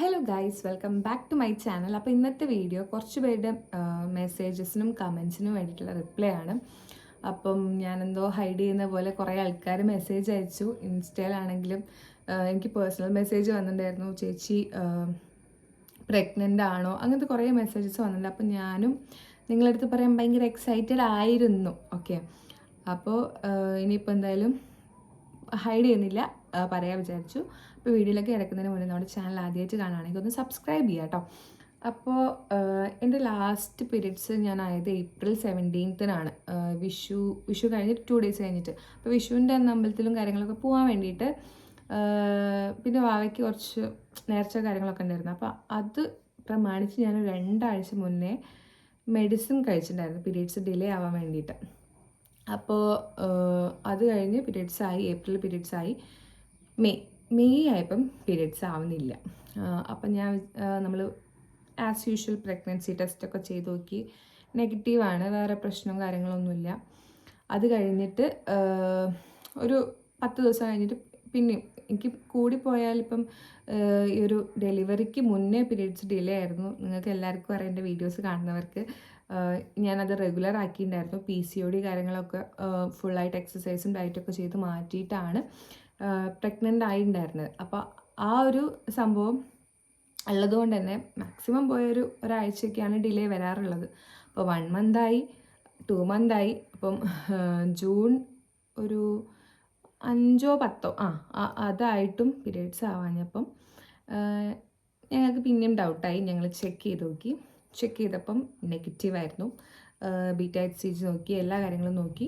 Hello guys welcome back to my channel അപ്പോൾ ഇന്നത്തെ video കുറച്ച് പേരുടെ മെസ്സേജസിനും കമൻസിനും വേണ്ടിയിട്ടുള്ള റിപ്ലൈ ആണ്. അപ്പം ഞാനെന്തോ ഹൈഡ് ചെയ്യുന്ന പോലെ കുറേ ആൾക്കാർ മെസ്സേജ് അയച്ചു. ഇൻസ്റ്റയിലാണെങ്കിലും എനിക്ക് പേഴ്സണൽ മെസ്സേജ് വന്നിട്ടുണ്ടായിരുന്നു. ചേച്ചി പ്രഗ്നന്റ് ആണോ? അങ്ങനത്തെ കുറേ മെസ്സേജസ് വന്നിട്ടുണ്ട്. അപ്പം ഞാനും നിങ്ങളടുത്ത് പറയാൻ ഭയങ്കര എക്സൈറ്റഡ് ആയിരുന്നു. ഓക്കെ അപ്പോൾ ഇനിയിപ്പോൾ എന്തായാലും ഹൈഡ് ചെയ്യുന്നില്ല. പറയാൻ വിചാരിച്ചു. അപ്പോൾ വീഡിയോയിലൊക്കെ കിടക്കുന്നതിന് മുന്നേ നമ്മുടെ ചാനൽ ആദ്യമായിട്ട് കാണുകയാണെങ്കിൽ ഒന്ന് സബ്സ്ക്രൈബ് ചെയ്യുക കേട്ടോ അപ്പോൾ എന്റെ ലാസ്റ്റ് പീരീഡ്സ് ഞാൻ ആയത് ഏപ്രിൽ സെവന്റീൻത്തിനാണ് വിഷു വിഷു കഴിഞ്ഞിട്ട് ടു ഡേയ്സ് കഴിഞ്ഞിട്ട്. അപ്പോൾ വിഷുവിന്റെ അന്ന് അമ്പലത്തിലും കാര്യങ്ങളൊക്കെ പോകാൻ വേണ്ടിയിട്ട് പിന്നെ വാവയ്ക്ക് കുറച്ച് നേർച്ച കാര്യങ്ങളൊക്കെ ഉണ്ടായിരുന്നു. അപ്പോൾ അത് പ്രമാണിച്ച് ഞാൻ രണ്ടാഴ്ച മുന്നേ മെഡിസിൻ കഴിച്ചിട്ടുണ്ടായിരുന്നു. പീരീഡ്സ് ഡിലേ ആവാൻ വേണ്ടിയിട്ട്. അപ്പോൾ അത് കഴിഞ്ഞ് പീരീഡ്സ് ആയി ഏപ്രിൽ പീരീഡ്സ് ആയി. മെയ് മെയ് ആയപ്പം പീരീഡ്സ് ആവുന്നില്ല. അപ്പം ഞാൻ നമ്മൾ ആസ് യൂഷ്വൽ പ്രഗ്നൻസി ടെസ്റ്റൊക്കെ ചെയ്ത് നോക്കി. നെഗറ്റീവാണ് വേറെ പ്രശ്നവും കാര്യങ്ങളൊന്നുമില്ല. അത് കഴിഞ്ഞിട്ട് ഒരു പത്ത് ദിവസം കഴിഞ്ഞിട്ട് പിന്നെയും എനിക്ക് കൂടിപ്പോയാൽ ഇപ്പം ഈ ഒരു ഡെലിവറിക്ക് മുന്നേ പീരീഡ്സ് ഡിലേ ആയിരുന്നു. നിങ്ങൾക്ക് എല്ലാവർക്കും അറിയാം എന്റെ വീഡിയോസ് കാണുന്നവർക്ക്. ഞാനത് റെഗുലർ ആക്കിയിട്ടുണ്ടായിരുന്നു. പി സി ഒ ഡി കാര്യങ്ങളൊക്കെ ഫുള്ളായിട്ട് എക്സസൈസും ഡയറ്റൊക്കെ ചെയ്ത് മാറ്റിയിട്ടാണ്. പ്രഗ്നന്റ് ആയിട്ടുണ്ടായിരുന്നത് അപ്പോൾ ആ ഒരു സംഭവം ഉള്ളതുകൊണ്ട് തന്നെ മാക്സിമം പോയൊരു ഒരാഴ്ചയൊക്കെയാണ് ഡിലേ വരാറുള്ളത്. അപ്പോൾ വൺ മന്തായി ടു മന്തായി അപ്പം ജൂൺ ഒരു അഞ്ചോ പത്തോ ആ അതായിട്ടും പീരീഡ്സ് ആവാഞ്ഞപ്പം ഞങ്ങൾക്ക് പിന്നെയും ഡൗട്ടായി ഞങ്ങൾ ചെക്ക് ചെയ്ത് നോക്കി. ചെക്ക് ചെയ്തപ്പം നെഗറ്റീവായിരുന്നു ബീറ്റ എച്ച് സി ജി നോക്കി എല്ലാ കാര്യങ്ങളും നോക്കി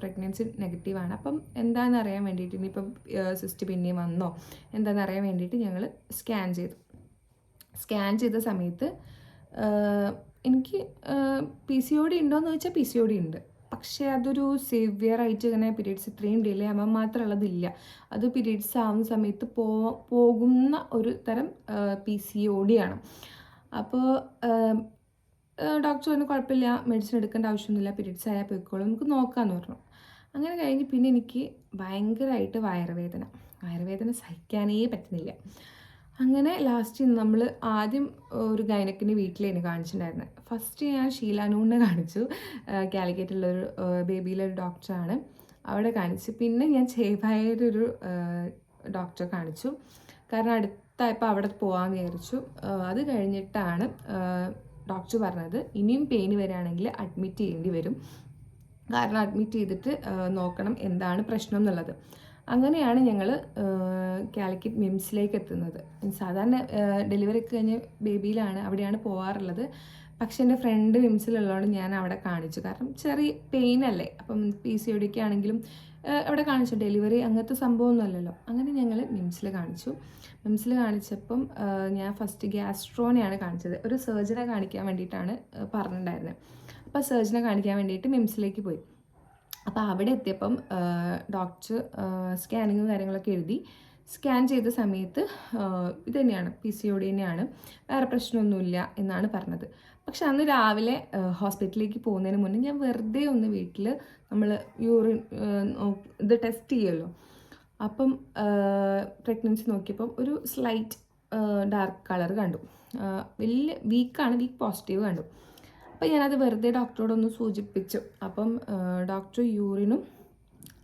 പ്രഗ്നൻസി നെഗറ്റീവാണ് അപ്പം എന്താണെന്ന് അറിയാൻ വേണ്ടിയിട്ട് ഇനിയിപ്പം സിസ്റ്റ് പിന്നെയും വന്നോ എന്താണെന്ന് അറിയാൻ വേണ്ടിയിട്ട് ഞങ്ങൾ സ്കാൻ ചെയ്തു. സ്കാൻ ചെയ്ത സമയത്ത് എനിക്ക് പി സി ഒ ഡി ഉണ്ടോയെന്ന് ചോദിച്ചാൽ പി സി ഒ ഡി ഉണ്ട്. പക്ഷേ അതൊരു സിവിയർ ആയിട്ട് ഇങ്ങനെ പീരീഡ്സ് ഇത്രയും ഡിലേ ആവാൻ മാത്രമുള്ളതില്ല. അത് പീരീഡ്സ് ആവുന്ന സമയത്ത് പോ പോകുന്ന ഒരു തരം പി സി ഒ ഡി ആണ്. അപ്പോൾ ഡോക്ടർ പറഞ്ഞു കുഴപ്പമില്ല മെഡിസിൻ എടുക്കേണ്ട ആവശ്യമൊന്നുമില്ല പീരീഡ്സ് ആയാൽ പോയിക്കോളും നമുക്ക് നോക്കാമെന്ന് പറഞ്ഞു. അങ്ങനെ കഴിഞ്ഞ് പിന്നെ എനിക്ക് ഭയങ്കരമായിട്ട് വയറുവേദന. വയറുവേദന സഹിക്കാനേ പറ്റുന്നില്ല. അങ്ങനെ ലാസ്റ്റ് നമ്മൾ ആദ്യം ഒരു ഗൈനക്കിന് വീട്ടിലാണ് കാണിച്ചിട്ടുണ്ടായിരുന്നത് ഫസ്റ്റ് ഞാൻ ഷീലാനൂണിനെ കാണിച്ചു. കാലിക്കറ്റുള്ളൊരു ബേബിയിലൊരു ഡോക്ടറാണ് അവിടെ കാണിച്ചു പിന്നെ ഞാൻ ചേവായൊരു ഡോക്ടറെ കാണിച്ചു. കാരണം അടുത്തായപ്പോൾ അവിടെ പോകാമെന്ന് വിചാരിച്ചു. അത് കഴിഞ്ഞിട്ടാണ് ഡോക്ടർ പറഞ്ഞത് ഇനിയും പെയിൻ വരികയാണെങ്കിൽ അഡ്മിറ്റ് ചെയ്യേണ്ടി വരും. കാരണം അഡ്മിറ്റ് ചെയ്തിട്ട് നോക്കണം എന്താണ് പ്രശ്നം എന്നുള്ളത്. അങ്ങനെയാണ് ഞങ്ങൾ കാലിക്കറ്റ് മിംസിലേക്ക് എത്തുന്നത്. സാധാരണ ഡെലിവറി കഴിഞ്ഞ് ബേബിയിലാണ് അവിടെയാണ് പോകാറുള്ളത് പക്ഷെ എന്റെ ഫ്രണ്ട് വിംസിലുള്ളതുകൊണ്ട് ഞാൻ അവിടെ കാണിച്ചു. കാരണം ചെറിയ പെയിൻ അല്ലേ? അപ്പം പി സി ഒടിക്ക് ആണെങ്കിലും അവിടെ കാണിച്ചു. ഡെലിവറി അങ്ങനത്തെ സംഭവമൊന്നുമല്ലല്ലോ. അങ്ങനെ ഞങ്ങൾ മിംസിൽ കാണിച്ചു. മിംസിൽ കാണിച്ചപ്പം ഞാൻ ഫസ്റ്റ് ഗ്യാസ്ട്രോനെയാണ് കാണിച്ചത്. ഒരു സർജനെ കാണിക്കാൻ വേണ്ടിയിട്ടാണ് പറഞ്ഞിട്ടുണ്ടായിരുന്നത് അപ്പോൾ സർജനെ കാണിക്കാൻ വേണ്ടിയിട്ട് മിംസിലേക്ക് പോയി. അപ്പോൾ അവിടെ എത്തിയപ്പം ഡോക്ടർ സ്കാനിങ്ങും കാര്യങ്ങളൊക്കെ എഴുതി. സ്കാൻ ചെയ്ത സമയത്ത് ഇത് തന്നെയാണ് പി സി ഒ ഡി തന്നെയാണ്. വേറെ പ്രശ്നമൊന്നുമില്ല എന്നാണ് പറഞ്ഞത്. പക്ഷെ അന്ന് രാവിലെ ഹോസ്പിറ്റലിലേക്ക് പോകുന്നതിന് മുന്നേ ഞാൻ വെറുതെ ഒന്ന് വീട്ടിൽ നമ്മൾ യൂറിൻ ഇത് ടെസ്റ്റ് ചെയ്യുമല്ലോ അപ്പം പ്രഗ്നൻസി നോക്കിയപ്പം ഒരു സ്ലൈറ്റ് ഡാർക്ക് കളർ കണ്ടു. വലിയ വീക്കാണ് വീക്ക് പോസിറ്റീവ് കണ്ടു. അപ്പം ഞാനത് വെറുതെ ഡോക്ടറോടൊന്ന് സൂചിപ്പിച്ചു. അപ്പം ഡോക്ടർ യൂറിനും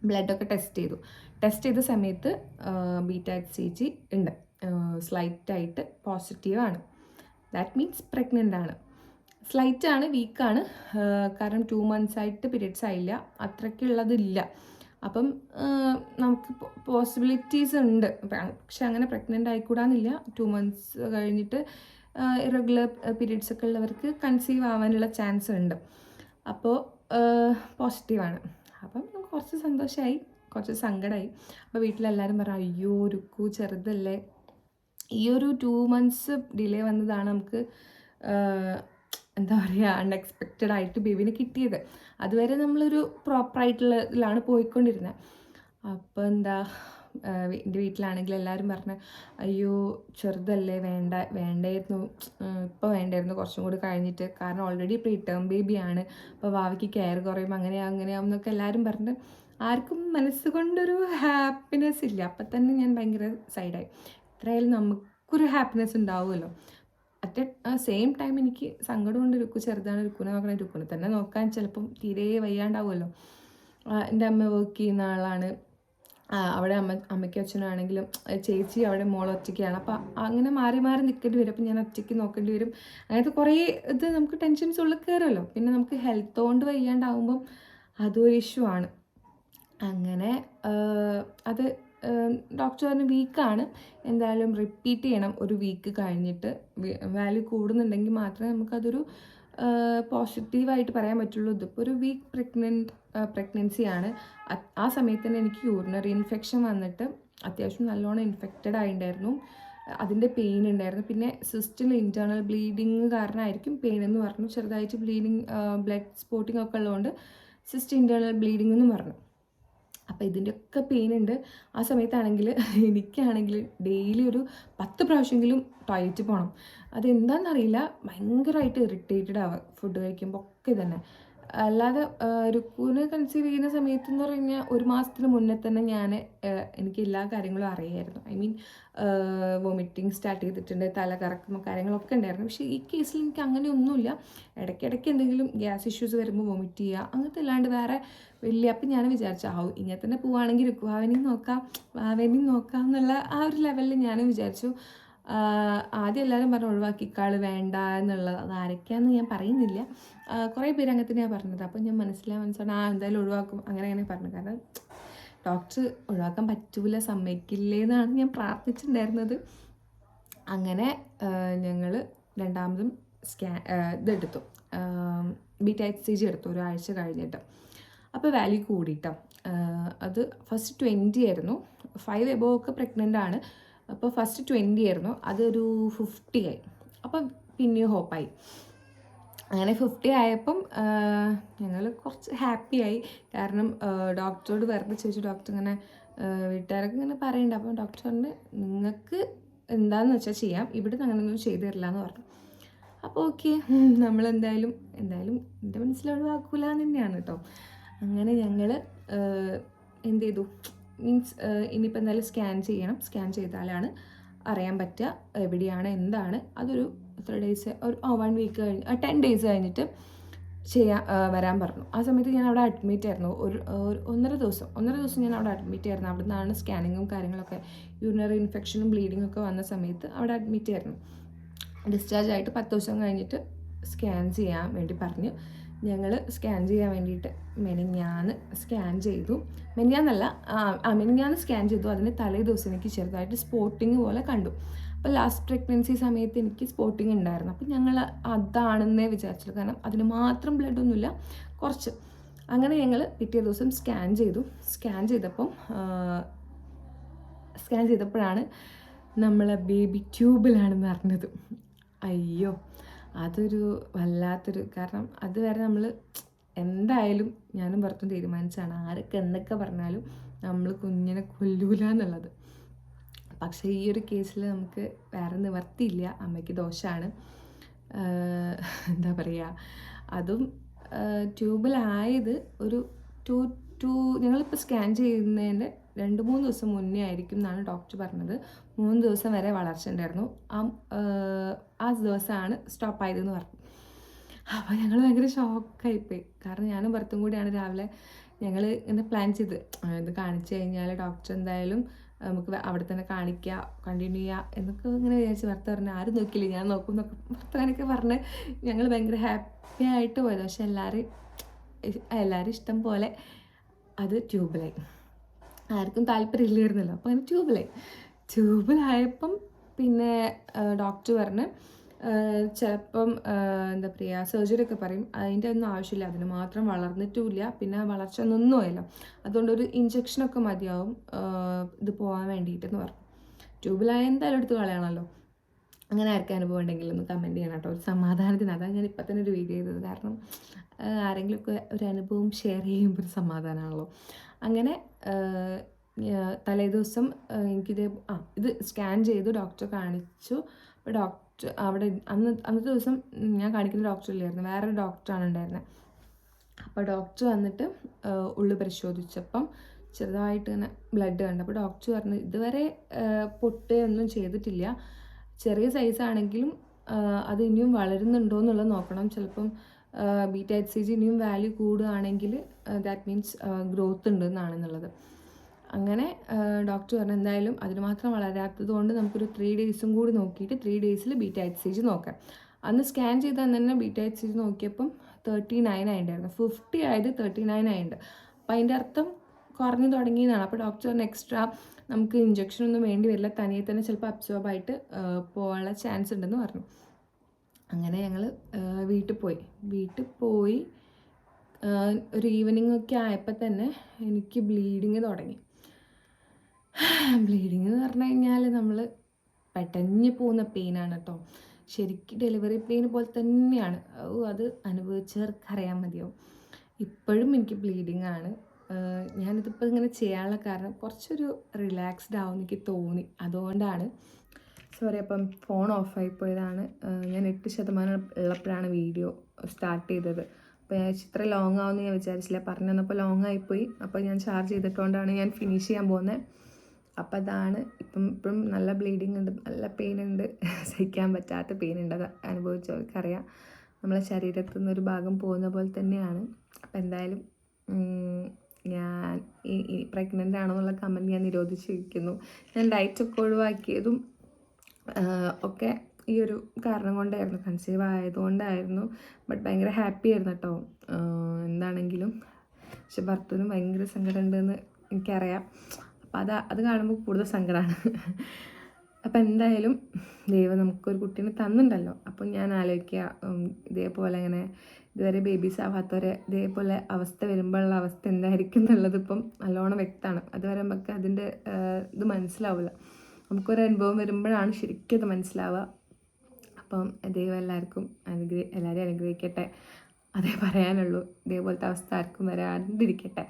ബ്ലഡൊക്കെ ടെസ്റ്റ് ചെയ്തു. ടെസ്റ്റ് ചെയ്ത സമയത്ത് ബീറ്റ എച്ച് സി ജി ഉണ്ട്. സ്ലൈറ്റായിട്ട് പോസിറ്റീവാണ്. ദാറ്റ് മീൻസ് പ്രഗ്നന്റ് ആണ് സ്ലൈറ്റ് ആണ് വീക്കാണ് കാരണം ടു മന്ത്സ് ആയിട്ട് പീരീഡ്സ് ആയില്ല അത്രയ്ക്കുള്ളതില്ല. അപ്പം നമുക്ക് പോസിബിലിറ്റീസ് ഉണ്ട്. പക്ഷെ അങ്ങനെ പ്രഗ്നന്റ് ആയിക്കൂടാന്നില്ല ടു മന്ത്സ് കഴിഞ്ഞിട്ട് ഇറഗുലർ പീരീഡ്സ് ഒക്കെ ഉള്ളവർക്ക് കൺസീവ് ആവാനുള്ള ചാൻസ് ഉണ്ട്. അപ്പോൾ പോസിറ്റീവാണ്. അപ്പം കുറച്ച് സന്തോഷമായി കുറച്ച് സങ്കടമായി അപ്പോൾ വീട്ടിലെല്ലാവരും പറ അയ്യോ രുക്കു ചെറുതല്ലേ. ഈ ഒരു ടു മന്ത്സ് ഡിലേ വന്നതാണ് നമുക്ക് എന്താ പറയുക അൺഎക്സ്പെക്റ്റഡ് ആയിട്ട് ബേബിനെ കിട്ടിയത്. അതുവരെ നമ്മളൊരു പ്രോപ്പറായിട്ടുള്ള ഇതിലാണ് പോയിക്കൊണ്ടിരുന്നത് അപ്പോൾ എന്താ എന്റെ വീട്ടിലാണെങ്കിൽ എല്ലാവരും പറഞ്ഞ് അയ്യോ ചെറുതല്ലേ വേണ്ട വേണ്ടായിരുന്നു. ഇപ്പോൾ വേണ്ടായിരുന്നു കുറച്ചും കൂടി കഴിഞ്ഞിട്ട്. കാരണം ഓൾറെഡി പ്രീ ടേം ബേബിയാണ് അപ്പോൾ വാവയ്ക്ക് കെയർ കുറയും. അങ്ങനെയാവും അങ്ങനെയാവും എന്നൊക്കെ എല്ലാവരും പറഞ്ഞ് ആർക്കും മനസ്സുകൊണ്ടൊരു ഹാപ്പിനെസ് ഇല്ല. അപ്പം തന്നെ ഞാൻ ഭയങ്കര സൈഡായി എത്രയായാലും നമുക്കൊരു ഹാപ്പിനെസ് ഉണ്ടാവുമല്ലോ. അറ്റ് സെയിം ടൈം എനിക്ക് സങ്കടമുണ്ട്. രുക്കു ചെറുതാണ് രുക്കുനെ നോക്കണ രുക്കുനെ തന്നെ നോക്കാൻ ചിലപ്പം തീരെ വയ്യാണ്ടാവുമല്ലോ. എന്റെ അമ്മ വർക്ക് ചെയ്യുന്ന ആളാണ്. അവിടെ അമ്മ അമ്മയ്ക്കും അച്ഛനാണെങ്കിലും ചേച്ചി അവിടെ മോൾ ഒറ്റയ്ക്കാണ്. അപ്പം അങ്ങനെ മാറി മാറി നിൽക്കേണ്ടി വരും. അപ്പം ഞാൻ ഒറ്റയ്ക്ക് നോക്കേണ്ടി വരും. അങ്ങനത്തെ കുറേ ഇത് നമുക്ക് ടെൻഷൻസ് ഉള്ളിൽ കയറുമല്ലോ. പിന്നെ നമുക്ക് ഹെൽത്ത് കൊണ്ട് വയ്യാണ്ടാവുമ്പം അതും ഒരു ഇഷ്യൂ ആണ്. അങ്ങനെ അത് ഡോക്ടർ പറഞ്ഞ വീക്കാണ് എന്തായാലും റിപ്പീറ്റ് ചെയ്യണം. ഒരു വീക്ക് കഴിഞ്ഞിട്ട് വാല്യൂ കൂടുന്നുണ്ടെങ്കിൽ മാത്രമേ നമുക്കതൊരു പോസിറ്റീവായിട്ട് പറയാൻ പറ്റുള്ളൂ. ഇതിപ്പോൾ ഒരു വീക്ക് പ്രഗ്നന്റ് പ്രഗ്നൻസിയാണ് ആ സമയത്ത് തന്നെ എനിക്ക് യൂറിനറി ഇൻഫെക്ഷൻ വന്നിട്ട് അത്യാവശ്യം നല്ലോണം ഇൻഫെക്റ്റഡ് ആയിട്ടുണ്ടായിരുന്നു അതിന്റെ പെയിൻ ഉണ്ടായിരുന്നു പിന്നെ സിസ്റ്റിൽ ഇന്റേർണൽ ബ്ലീഡിങ് കാരണമായിരിക്കും പെയിൻ എന്ന് പറഞ്ഞു. ചെറുതായിട്ട് ബ്ലീഡിങ് ബ്ലഡ് സ്പോട്ടിംഗ് ഒക്കെ ഉള്ളതുകൊണ്ട് സിസ്റ്റ് ഇന്റേർണൽ ബ്ലീഡിംഗ് എന്ന് പറഞ്ഞു. അപ്പോൾ ഇതിന്റെയൊക്കെ പെയിൻ ഉണ്ട് ആ സമയത്താണെങ്കിൽ എനിക്കാണെങ്കിൽ ഡെയിലി ഒരു പത്ത് പ്രാവശ്യമെങ്കിലും ടോയ്ലറ്റ് പോകണം അതെന്താണെന്നറിയില്ല ഭയങ്കരമായിട്ട് ഇറിറ്റേറ്റഡ് ആവുക ഫുഡ് കഴിക്കുമ്പോൾ ഒക്കെ തന്നെ അല്ലാതെ രുക്കൂന് കൺസീവ് ചെയ്യുന്ന സമയത്ത് എന്ന് പറഞ്ഞു കഴിഞ്ഞാൽ ഒരു മാസത്തിന് മുന്നേ തന്നെ ഞാൻ എനിക്ക് എല്ലാ കാര്യങ്ങളും അറിയായിരുന്നു. ഐ മീൻ വോമിറ്റിങ് സ്റ്റാർട്ട് ചെയ്തിട്ടുണ്ട് തല കറക്കുന്ന കാര്യങ്ങളൊക്കെ ഉണ്ടായിരുന്നു. പക്ഷേ ഈ കേസിൽ എനിക്ക് അങ്ങനെയൊന്നുമില്ല ഇടയ്ക്കിടയ്ക്ക് എന്തെങ്കിലും ഗ്യാസ് ഇഷ്യൂസ് വരുമ്പോൾ വോമിറ്റ് ചെയ്യുക അങ്ങനത്തെ അല്ലാണ്ട് വേറെ വലിയ അപ്പം ഞാൻ വിചാരിച്ചു ആവും ഇങ്ങനെ തന്നെ പോവുകയാണെങ്കിൽ രുക്കുവാവനെയും നോക്കാം വാവനെയും നോക്കാം എന്നുള്ള ആ ഒരു ലെവലിൽ ഞാനും വിചാരിച്ചു. ആദ്യം എല്ലാവരും പറഞ്ഞു ഒഴിവാക്കിക്കാൾ വേണ്ട എന്നുള്ളത്. അത് ആരൊക്കെയാണെന്ന് ഞാൻ പറയുന്നില്ല. കുറേ പേര് അങ്ങനെ തന്നെയാണ് പറഞ്ഞത്. അപ്പം ഞാൻ മനസ്സിലായി മനസ്സിലാണ് ആ എന്തായാലും ഒഴിവാക്കും. അങ്ങനെ അങ്ങനെ പറഞ്ഞു. കാരണം ഡോക്ടർ ഒഴിവാക്കാൻ പറ്റൂല സമ്മതിക്കില്ലേ എന്നാണ് ഞാൻ പ്രാർത്ഥിച്ചിട്ടുണ്ടായിരുന്നത്. അങ്ങനെ ഞങ്ങൾ രണ്ടാമതും സ്കാൻ ഇതെടുത്തു. ബി ടൈപ്പ് സി ജി എടുത്തു. ഒരാഴ്ച കഴിഞ്ഞിട്ട്. അപ്പോൾ വാല്യൂ കൂടിയിട്ടോ അത് ഫസ്റ്റ് ട്വന്റി ആയിരുന്നു. ഫൈവ് എബോ ഒക്കെ പ്രഗ്നന്റ് ആണ്. അപ്പോൾ ഫസ്റ്റ് ട്വന്റി ആയിരുന്നു. അതൊരു ഫിഫ്റ്റി ആയി. അപ്പം പിന്നെയും ഹോപ്പായി അങ്ങനെ ഫിഫ്റ്റി ആയപ്പം ഞങ്ങൾ കുറച്ച് ഹാപ്പിയായി കാരണം ഡോക്ടറോട് വെറുതെ ചോദിച്ചു ഡോക്ടർ ഇങ്ങനെ വീട്ടുകാരൊക്കെ ഇങ്ങനെ പറയുന്നുണ്ട് അപ്പം ഡോക്ടർ പറഞ്ഞു നിങ്ങൾക്ക് എന്താണെന്ന് വെച്ചാൽ ചെയ്യാം. ഇവിടെ നിന്ന് അങ്ങനെയൊന്നും ചെയ്തു തരില്ല എന്ന് പറഞ്ഞു. അപ്പോൾ ഓക്കെ നമ്മളെന്തായാലും എന്തായാലും എന്റെ മനസ്സിൽ ഒഴിവാക്കൂല എന്ന് തന്നെയാണ് കേട്ടോ. അങ്ങനെ ഞങ്ങൾ എന്ത് ചെയ്തു? മീൻസ് ഇനിയിപ്പോൾ എന്തായാലും സ്കാൻ ചെയ്യണം. സ്കാൻ ചെയ്താലാണ് അറിയാൻ പറ്റുക എവിടെയാണ് എന്താണ്. അതൊരു എത്ര ഡേയ്സ് ഒരു വൺ വീക്ക് കഴിഞ്ഞ് ടെൻ ഡേയ്സ് കഴിഞ്ഞിട്ട് ചെയ്യാൻ വരാൻ പറഞ്ഞു. ആ സമയത്ത് ഞാൻ അവിടെ അഡ്മിറ്റ് ആയിരുന്നു. ഒരു ഒന്നര ദിവസം ഒന്നര ദിവസം ഞാൻ അവിടെ അഡ്മിറ്റ് ആയിരുന്നു. അവിടെ നിന്നാണ് സ്കാനിങ്ങും കാര്യങ്ങളൊക്കെ യൂറിനറി ഇൻഫെക്ഷനും ബ്ലീഡിങ്ങും ഒക്കെ വന്ന സമയത്ത് അവിടെ അഡ്മിറ്റ് ആയിരുന്നു. ഡിസ്ചാർജ് ആയിട്ട് പത്ത് ദിവസം കഴിഞ്ഞിട്ട് സ്കാൻ ചെയ്യാൻ വേണ്ടി പറഞ്ഞു. ഞങ്ങൾ സ്കാൻ ചെയ്യാൻ വേണ്ടിയിട്ട് മെനിഞ്ഞാന്ന് സ്കാൻ ചെയ്തു. മെനിഞ്ഞാന്നല്ല മെനിഞ്ഞാന്ന് സ്കാൻ ചെയ്തു. അതിന് തലേ ദിവസം എനിക്ക് ചെറുതായിട്ട് സ്പോട്ടിങ് പോലെ കണ്ടു. അപ്പോൾ ലാസ്റ്റ് പ്രഗ്നൻസി സമയത്ത് എനിക്ക് സ്പോട്ടിങ് ഉണ്ടായിരുന്നു. അപ്പോൾ ഞങ്ങൾ അതാണെന്നേ വിചാരിച്ചത് കാരണം അതിന് മാത്രം ബ്ലഡ് ഒന്നുമില്ല കുറച്ച്. അങ്ങനെ ഞങ്ങൾ പിറ്റേ ദിവസം സ്കാൻ ചെയ്തു. സ്കാൻ ചെയ്തപ്പം സ്കാൻ ചെയ്തപ്പോഴാണ് നമ്മളെ ബേബി ട്യൂബിലാണെന്ന് അറിഞ്ഞത്. അയ്യോ. അതൊരു വല്ലാത്തൊരു കാരണം അതുവരെ നമ്മൾ എന്തായാലും ഞാനും പുറത്തും തീരുമാനിച്ചാണ് ആരൊക്കെ എന്തൊക്കെ പറഞ്ഞാലും നമ്മൾ കുഞ്ഞിനെ കൊല്ലൂല എന്നുള്ളത്. പക്ഷേ ഈ ഒരു കേസിൽ നമുക്ക് വേറെ നിവർത്തിയില്ല. അമ്മയ്ക്ക് ദോഷമാണ് എന്താ പറയുക അതും ട്യൂബിലായത് ഒരു ടു ടു ഞങ്ങളിപ്പോൾ സ്കാൻ ചെയ്യുന്നതിന്റെ രണ്ട് മൂന്ന് ദിവസം മുന്നേ ആയിരിക്കും എന്നാണ് ഡോക്ടർ പറഞ്ഞത്. മൂന്ന് ദിവസം വരെ വളർച്ച ഉണ്ടായിരുന്നു. ആ ആ ദിവസമാണ് സ്റ്റോപ്പ് ആയതെന്ന് പറഞ്ഞു. അപ്പോൾ ഞങ്ങൾ ഭയങ്കര ഷോക്കായിപ്പോയി കാരണം ഞാനും ഭർത്തും കൂടിയാണ് രാവിലെ ഞങ്ങൾ ഇങ്ങനെ പ്ലാൻ ചെയ്ത്. ഇത് കാണിച്ചു കഴിഞ്ഞാൽ ഡോക്ടർ എന്തായാലും നമുക്ക് അവിടെ തന്നെ കാണിക്കുക കണ്ടിന്യൂ ചെയ്യുക എന്നൊക്കെ ഇങ്ങനെ വിചാരിച്ച് ഭർത്ത പറഞ്ഞു. ആരും നോക്കില്ല ഞാൻ നോക്കും എന്നൊക്കെ ഭർത്താനൊക്കെ പറഞ്ഞ് ഞങ്ങൾ ഭയങ്കര ഹാപ്പി ആയിട്ട് പോയത്. പക്ഷെ എല്ലാവരും എല്ലാവരും ഇഷ്ടം പോലെ അത് ട്യൂബിലായി ആർക്കും താല്പര്യം ഇല്ലായിരുന്നല്ലോ അപ്പോൾ അങ്ങനെ ട്യൂബിലായി ട്യൂബിലായപ്പം പിന്നെ ഡോക്ടർ പറഞ്ഞ് ചിലപ്പം എന്താ പറയുക സർജറി ഒക്കെ പറയും. അതിന്റെ ഒന്നും ആവശ്യമില്ല. അതിന് മാത്രം വളർന്നിട്ടുമില്ല. പിന്നെ വളർച്ച നിന്നുപോയല്ലോ അതുകൊണ്ട് ഒരു ഇഞ്ചക്ഷനൊക്കെ മതിയാവും ഇത് പോകാൻ വേണ്ടിയിട്ടെന്ന് പറഞ്ഞു. ട്യൂബിലായ എന്തായാലും എടുത്ത് കളയണമല്ലോ അങ്ങനെ ആർക്കും അനുഭവം ഉണ്ടെങ്കിൽ ഒന്ന് കമന്റ് ചെയ്യണം കേട്ടോ. ഒരു സമാധാനത്തിന്. അതാണ് ഞാൻ ഇപ്പം തന്നെ ഒരു വീഡിയോ ചെയ്തത്. കാരണം ആരെങ്കിലുമൊക്കെ ഒരു അനുഭവം ഷെയർ ചെയ്യുമ്പോൾ ഒരു സമാധാനമാണല്ലോ അങ്ങനെ തലേദിവസം എനിക്കിത് ആ ഇത് സ്കാൻ ചെയ്തു ഡോക്ടറെ കാണിച്ചു. അപ്പോൾ ഡോക്ടർ അവിടെ അന്ന് അന്നത്തെ ദിവസം ഞാൻ കാണിക്കുന്ന ഡോക്ടർ ഇല്ലായിരുന്നു വേറൊരു ഡോക്ടറാണ് ഉണ്ടായിരുന്നത് അപ്പോൾ ഡോക്ടർ വന്നിട്ട് ഉള്ളു പരിശോധിച്ചപ്പം ചെറുതായിട്ട് ഇങ്ങനെ ബ്ലഡ് കണ്ടു. അപ്പോൾ ഡോക്ടർ പറഞ്ഞു ഇതുവരെ പൊട്ടുകയൊന്നും ചെയ്തിട്ടില്ല. ചെറിയ സൈസാണെങ്കിലും അത് ഇനിയും വളരുന്നുണ്ടോ എന്നുള്ളത് നോക്കണം. ചിലപ്പം ബീറ്റ എച്ച് സി ജി ഇനിയും വാല്യൂ കൂടുകയാണെങ്കിൽ ദാറ്റ് മീൻസ് ഗ്രോത്ത് ഉണ്ട് എന്നാണെന്നുള്ളത് അങ്ങനെ ഡോക്ടർ പറഞ്ഞു എന്തായാലും അതിന് മാത്രം വളരാത്തത് കൊണ്ട് നമുക്കൊരു ത്രീ ഡേയ്സും കൂടി നോക്കിയിട്ട് ത്രീ ഡേയ്സിൽ ബീറ്റ എക്സൈസ് സി ജി നോക്കാം. അന്ന് സ്കാൻ ചെയ്താൽ തന്നെ ബീറ്റ എക്സൈസ് സി ജി നോക്കിയപ്പം തേർട്ടി നയൻ ആയിട്ടുണ്ടായിരുന്നു. ഫിഫ്റ്റി ആയത് തേർട്ടി നയൻ ആയിട്ടുണ്ട് അപ്പോൾ അതിന്റെ അർത്ഥം കുറഞ്ഞു തുടങ്ങിയതാണ് അപ്പോൾ ഡോക്ടർ പറഞ്ഞ എക്സ്ട്രാ നമുക്ക് ഇഞ്ചക്ഷൻ ഒന്നും വേണ്ടി വരില്ല. തനിയെ തന്നെ ചിലപ്പോൾ അബ്സോർബ് ആയിട്ട് പോകാനുള്ള ചാൻസ് ഉണ്ടെന്ന് പറഞ്ഞു. അങ്ങനെ ഞങ്ങൾ വീട്ടിൽ പോയി. വീട്ടിൽ പോയി ഒരു ഈവനിങ് ഒക്കെ ആയപ്പോൾ തന്നെ എനിക്ക് ബ്ലീഡിങ് തുടങ്ങി. ബ്ലീഡിങ് എന്ന് പറഞ്ഞു കഴിഞ്ഞാൽ നമ്മൾ പെട്ടഞ്ഞ് പോകുന്ന പെയിനാണ് കേട്ടോ ശരിക്കും ഡെലിവറി പെയിൻ പോലെ തന്നെയാണ്. ഓ അത് അനുഭവിച്ചവർക്ക് അറിയാൻ മതിയാവും. ഇപ്പോഴും എനിക്ക് ബ്ലീഡിങ് ആണ്. ഞാനിതിപ്പോൾ ഇങ്ങനെ ചെയ്യാനുള്ള കാരണം കുറച്ചൊരു റിലാക്സ്ഡ് ആവും എനിക്ക് തോന്നി. അതുകൊണ്ടാണ്. സോറി അപ്പം ഫോൺ ഓഫായി പോയതാണ്. ഞാൻ എട്ട് ശതമാനം ഉള്ളപ്പോഴാണ് വീഡിയോ സ്റ്റാർട്ട് ചെയ്തത്. അപ്പോൾ ഞാൻ ഇത്ര ലോങ് ആവുമെന്ന് ഞാൻ വിചാരിച്ചില്ല. പറഞ്ഞു തന്നപ്പോൾ ലോങ് ആയിപ്പോയി അപ്പോൾ ഞാൻ ചാർജ് ചെയ്തിട്ടുകൊണ്ടാണ് ഞാൻ ഫിനിഷ് ചെയ്യാൻ പോകുന്നത് അപ്പം അതാണ് ഇപ്പം ഇപ്പം നല്ല ബ്ലീഡിങ് ഉണ്ട് നല്ല പെയിൻ ഉണ്ട്. സഹിക്കാൻ പറ്റാത്ത പെയിൻ ഉണ്ട്. അത് അനുഭവിച്ചവർക്കറിയാം. നമ്മളെ ശരീരത്തിൽ നിന്നൊരു ഭാഗം പോകുന്ന പോലെ തന്നെയാണ്. അപ്പം എന്തായാലും ഞാൻ ഈ പ്രഗ്നന്റ് ആണെന്നുള്ള കമന്റ് ഞാൻ നിരോധിച്ചിരിക്കുന്നു. ഞാൻ ഡയറ്റൊക്കെ ഒഴിവാക്കിയതും ഒക്കെ ഈ ഒരു കാരണം കൊണ്ടായിരുന്നു. കൺസീവ് ആയതുകൊണ്ടായിരുന്നു. ബട്ട് ഭയങ്കര ഹാപ്പി ആയിരുന്നു കേട്ടോ എന്താണെങ്കിലും. പക്ഷെ ഭർത്തവിനും ഭയങ്കര സങ്കടമുണ്ടെന്ന് എനിക്കറിയാം. അപ്പം അത് അത് കാണുമ്പോൾ കൂടുതൽ സങ്കടമാണ് അപ്പോൾ എന്തായാലും ദൈവം നമുക്കൊരു കുട്ടീനെ തന്നിട്ടുണ്ടല്ലോ അപ്പം ഞാൻ ആലോചിക്കുക ഇതേപോലെ ഇങ്ങനെ ഇതുവരെ ബേബീസ് ആവാത്തവരെ ഇതേപോലെ അവസ്ഥ വരുമ്പോഴുള്ള അവസ്ഥ എന്തായിരിക്കും എന്നുള്ളത് ഇപ്പം നല്ലോണം വ്യക്തമാണ്. അതുവരെ നമുക്ക് അതിന്റെ ഇത് മനസ്സിലാവില്ല നമുക്കൊരു അനുഭവം വരുമ്പോഴാണ് ശരിക്കും അത് മനസ്സിലാവുക. അപ്പം ദൈവം എല്ലാവർക്കും അനുഗ്രഹി എല്ലാവരെയും അനുഗ്രഹിക്കട്ടെ. അതേ പറയാനുള്ളൂ. ഇതേപോലത്തെ അവസ്ഥ ആർക്കും വരാണ്ടിരിക്കട്ടെ.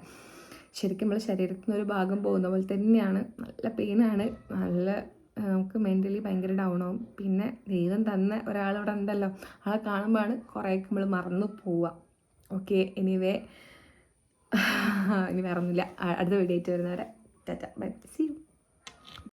ശരിക്കും നമ്മളെ ശരീരത്തിൽ നിന്ന് ഒരു ഭാഗം പോകുന്ന പോലെ തന്നെയാണ്. നല്ല പെയിനാണ് നല്ല നമുക്ക് മെന്റലി ഭയങ്കര ഡൗൺ ആവും. പിന്നെ ദൈവം തന്ന ഒരാളവിടെ ഉണ്ടല്ലോ. ആളെ കാണുമ്പോഴാണ് കുറേയൊക്കെ നമ്മൾ മറന്നു പോവുക. ഓക്കെ എനിവേ ഇനി വേറൊന്നുമില്ല. അടുത്ത വീഡിയോ ആയിട്ട് വരുന്നവരെ. ടാറ്റ. By C U